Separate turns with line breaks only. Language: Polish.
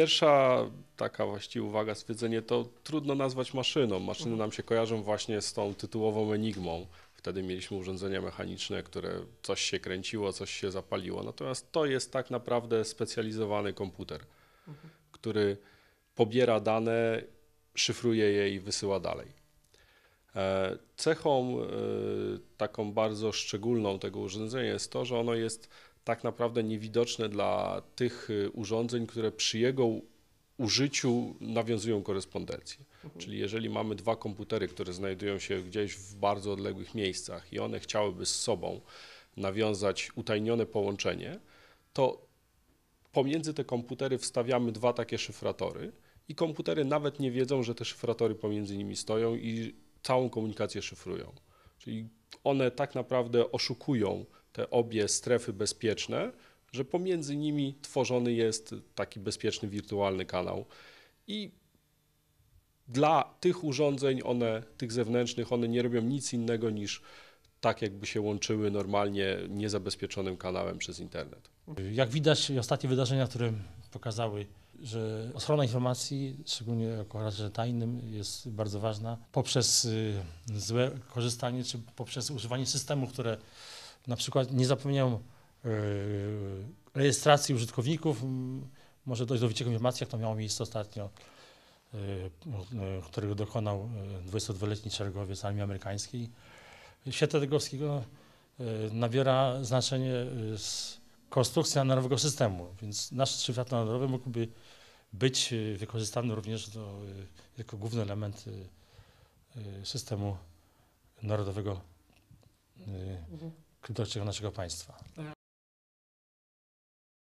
Pierwsza taka właściwie uwaga, stwierdzenie to trudno nazwać maszyną. Maszyny
Mhm.
nam się kojarzą właśnie z tą tytułową enigmą. Wtedy mieliśmy urządzenia mechaniczne, które coś się kręciło, coś się zapaliło. Natomiast to jest tak naprawdę specjalizowany komputer,
Mhm.
który pobiera dane, szyfruje je i wysyła dalej. E, Cechą e, taką bardzo szczególną tego urządzenia jest to, że ono jest tak naprawdę niewidoczne dla tych y, urządzeń, które przy jego użyciu nawiązują korespondencję. Czyli jeżeli mamy dwa komputery, które znajdują się gdzieś w bardzo odległych miejscach i one chciałyby z sobą nawiązać utajnione połączenie, to pomiędzy te komputery wstawiamy dwa takie szyfratory i komputery nawet nie wiedzą, że te szyfratory pomiędzy nimi stoją i całą komunikację szyfrują. Czyli one tak naprawdę oszukują te obie strefy bezpieczne, że pomiędzy nimi tworzony jest taki bezpieczny wirtualny kanał. I dla tych urządzeń, one, tych zewnętrznych, one nie robią nic innego niż tak, jakby się łączyły normalnie niezabezpieczonym kanałem przez internet.
Jak widać, ostatnie wydarzenia, które pokazały, że ochrona informacji, szczególnie o charakterze tajnym, jest bardzo ważna poprzez y, złe korzystanie, czy poprzez używanie systemów, które na przykład nie zapewniają y, rejestracji użytkowników. Może dojść do wycieku informacji, jak to miało miejsce ostatnio, y, którego dokonał y, 22-letni szeregowiec armii amerykańskiej. Wszystkiego y, nabiera znaczenie z konstrukcja narodowego systemu, więc nasz szyfrator narodowy mógłby być y, wykorzystany również do, y, jako główny element y, systemu narodowego y, kryptologicznego naszego państwa.